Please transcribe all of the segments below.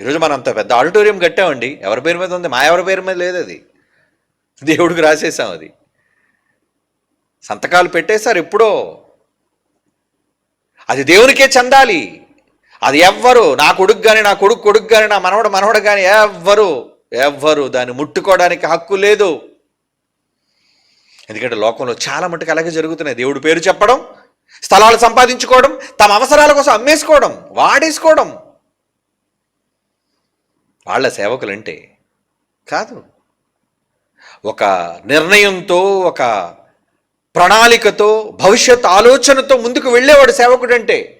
ఈరోజు మనం అంత పెద్ద ఆడిటోరియం కట్టామండి. ఎవరి పేరు మీద ఉంది? మా ఎవరి పేరు మీద లేదు అది. దేవుడికి రాసేసాం అది. సంతకాలు పెట్టేశారు ఎప్పుడో. అది దేవునికే చెందాలి. అది ఎవ్వరు నా కొడుకు కానీ నా కొడుకు కొడుకు కానీ నా మనవడు మనవడు కానీ ఎవ్వరు ఎవ్వరు దాన్ని ముట్టుకోవడానికి హక్కు లేదు. ఎందుకంటే లోకంలో చాలా మటుకు అలాగే జరుగుతున్నాయి. దేవుడు పేరు చెప్పడం స్థలాలు సంపాదించుకోవడం తమ అవసరాల కోసం అమ్మేసుకోవడం వాడేసుకోవడం. వాళ్ళ సేవకులంటే కాదు. ఒక నిర్ణయంతో ఒక ప్రణాళికతో భవిష్యత్ ఆలోచనతో ముందుకు వెళ్ళేవాడు సేవకుడు అంటే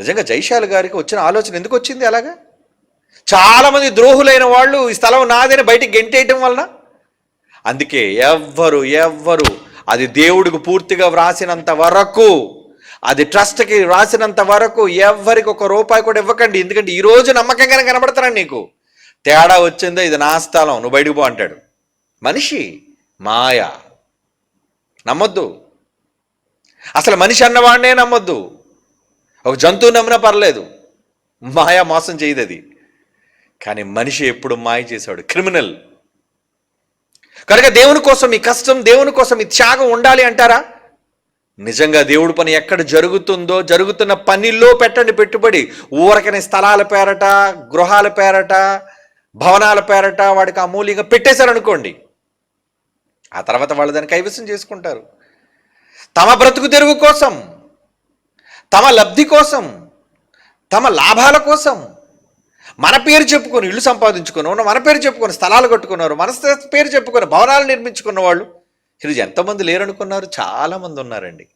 నిజంగా జైశాల్ గారికి వచ్చిన ఆలోచన ఎందుకు వచ్చింది అలాగా? చాలామంది ద్రోహులైన వాళ్ళు ఈ స్థలం నాదని బయటికి గెంటేయటం వలన. అందుకే ఎవ్వరు ఎవ్వరు అది దేవుడికి పూర్తిగా వ్రాసినంత వరకు అది ట్రస్ట్కి రాసినంత వరకు ఎవ్వరికి ఒక రూపాయి కూడా ఇవ్వకండి. ఎందుకంటే ఈ రోజు నమ్మకంగానే కనబడతారా నీకు. తేడా వచ్చిందో ఇది నా స్థలం నువ్వు బయటకు పో అంటాడు. మనిషి మాయ. నమ్మొద్దు. అసలు మనిషి అన్నవాడినే నమ్మొద్దు. ఒక జంతువు నమ్మినా పర్లేదు. మాయ మోసం చేయదు అది కానీ మనిషి ఎప్పుడు మాయ చేశాడు క్రిమినల్. కనుక దేవుని కోసం ఈ కష్టం దేవుని కోసం ఈ త్యాగం ఉండాలి అంటారా? నిజంగా దేవుడి పని ఎక్కడ జరుగుతుందో జరుగుతున్న పనిలో పెట్టండి పెట్టుబడి. ఊరకని స్థలాల పేరట గృహాల పేరట భవనాల పేరట వాడికి అమూల్యంగా పెట్టేశారనుకోండి. ఆ తర్వాత వాళ్ళు దాన్ని కైవసం చేసుకుంటారు. తమ బ్రతుకు తెరుగు కోసం తమ లబ్ధి కోసం తమ లాభాల కోసం మన పేరు చెప్పుకొని ఇల్లు సంపాదించుకున్నారు మన పేరు చెప్పుకొని స్థలాలు కట్టుకున్నారు మన పేరు చెప్పుకొని భవనాలు నిర్మించుకున్న వాళ్ళు ఈరోజు ఎంతమంది లేరనుకున్నారు? చాలామంది ఉన్నారండి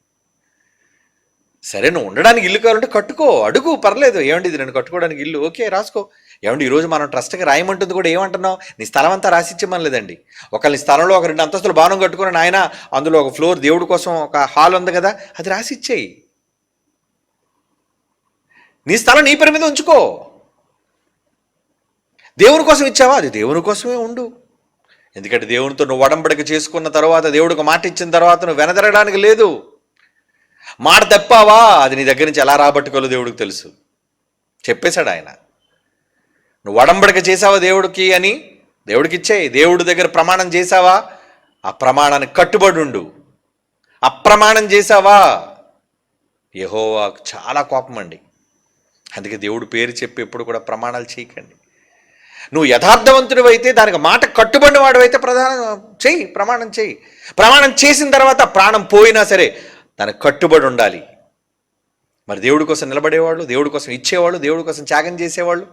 సరే నువ్వు ఉండడానికి ఇల్లు కావాలంటే కట్టుకో అడుగు పర్లేదు. ఏమండి ఇది? నేను కట్టుకోవడానికి ఇల్లు. ఓకే రాసుకో. ఏమండి ఈరోజు మనం ట్రస్ట్కి రాయమంటుంది కూడా ఏమంటున్నావు? నీ స్థలం అంతా రాసిచ్చేమనలేదండి ఒకళ్ళ స్థలంలో ఒక రెండు అంతస్తులు భవనం కట్టుకుని ఆయన అందులో ఒక ఫ్లోర్ దేవుడి కోసం ఒక హాల్ ఉంది కదా అది రాసిచ్చేయి. నీ స్థలం నీ పేరు మీద ఉంచుకో. దేవుని కోసం ఇచ్చావా? అది దేవుని కోసమే ఉండు. ఎందుకంటే దేవునితో నువ్వు వడంబడిక చేసుకున్న తర్వాత దేవుడికి మాట ఇచ్చిన తర్వాత నువ్వు వెనదరగడానికి లేదు. మాట తప్పావా? అది నీ దగ్గర నుంచి ఎలా రాబట్టుకోలో దేవుడికి తెలుసు. చెప్పేశాడు ఆయన. నువ్వు వడంబడిక చేసావా దేవుడికి అని? దేవుడికి ఇచ్చేయి దేవుడి దగ్గర ప్రమాణం చేసావా ఆ ప్రమాణానికి కట్టుబడి ఉండు. అప్రమాణం చేసావా యహోవా చాలా కోపం అండి. అందుకే దేవుడు పేరు చెప్పి ఎప్పుడు కూడా ప్రమాణాలు చేయకండి. నువ్వు యథార్థవంతుడు అయితే దానికి మాట కట్టుబడిన వాడు అయితే ప్రధాన చెయ్యి ప్రమాణం చెయ్యి ప్రమాణం చేసిన తర్వాత ప్రాణం పోయినా సరే దానికి కట్టుబడి ఉండాలి. మరి దేవుడి కోసం నిలబడేవాళ్ళు దేవుడి కోసం ఇచ్చేవాళ్ళు దేవుడి కోసం త్యాగం చేసేవాళ్ళు?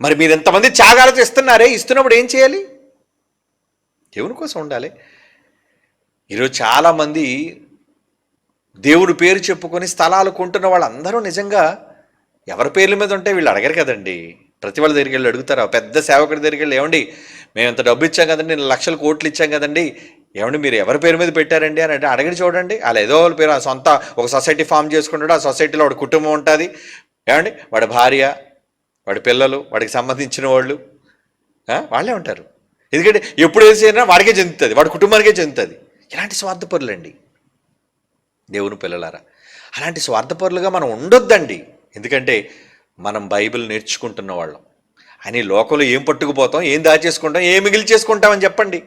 మరి మీరు ఎంతమంది త్యాగాలు ఇస్తున్నారే ఇస్తున్నప్పుడు ఏం చేయాలి? దేవుని కోసం ఉండాలి. ఈరోజు చాలామంది దేవుడి పేరు చెప్పుకొని స్థలాలు కొంటున్న వాళ్ళందరూ నిజంగా ఎవరి పేర్ల మీద ఉంటే వీళ్ళు అడగరు కదండి? ప్రతి వాళ్ళ దగ్గరికి వెళ్ళి అడుగుతారు. పెద్ద సేవకుడి దగ్గరికి వెళ్ళి ఏమండి మేము ఇంత డబ్బు ఇచ్చాం కదండి నేను లక్షల కోట్లు ఇచ్చాం కదండి ఏమండి మీరు ఎవరి పేరు మీద పెట్టారండి అని అంటే అడగడి చూడండి. అలా ఏదో వాళ్ళ పేరు ఆ సొంత ఒక సొసైటీ ఫామ్ చేసుకుంటాడు ఆ సొసైటీలో వాడి కుటుంబం ఉంటుంది. ఏమండి వాడి భార్య వాడి పిల్లలు వాడికి సంబంధించిన వాళ్ళు వాళ్ళే ఉంటారు. ఎందుకంటే ఎప్పుడు వేసినా వాడికే చెందుతుంది వాడి కుటుంబానికే చెందుతుంది. ఇలాంటి స్వార్థపరులండి. దేవుని పిల్లలారా అలాంటి స్వార్థపరులుగా మనం ఉండొద్దండి. ఎందుకంటే మనం బైబిల్ నేర్చుకుంటున్న వాళ్ళం. అని లోకంలో ఏం పట్టుకుపోతాం ఏం దాచేసుకుంటాం ఏం మిగిలి చేసుకుంటామని చెప్పండి.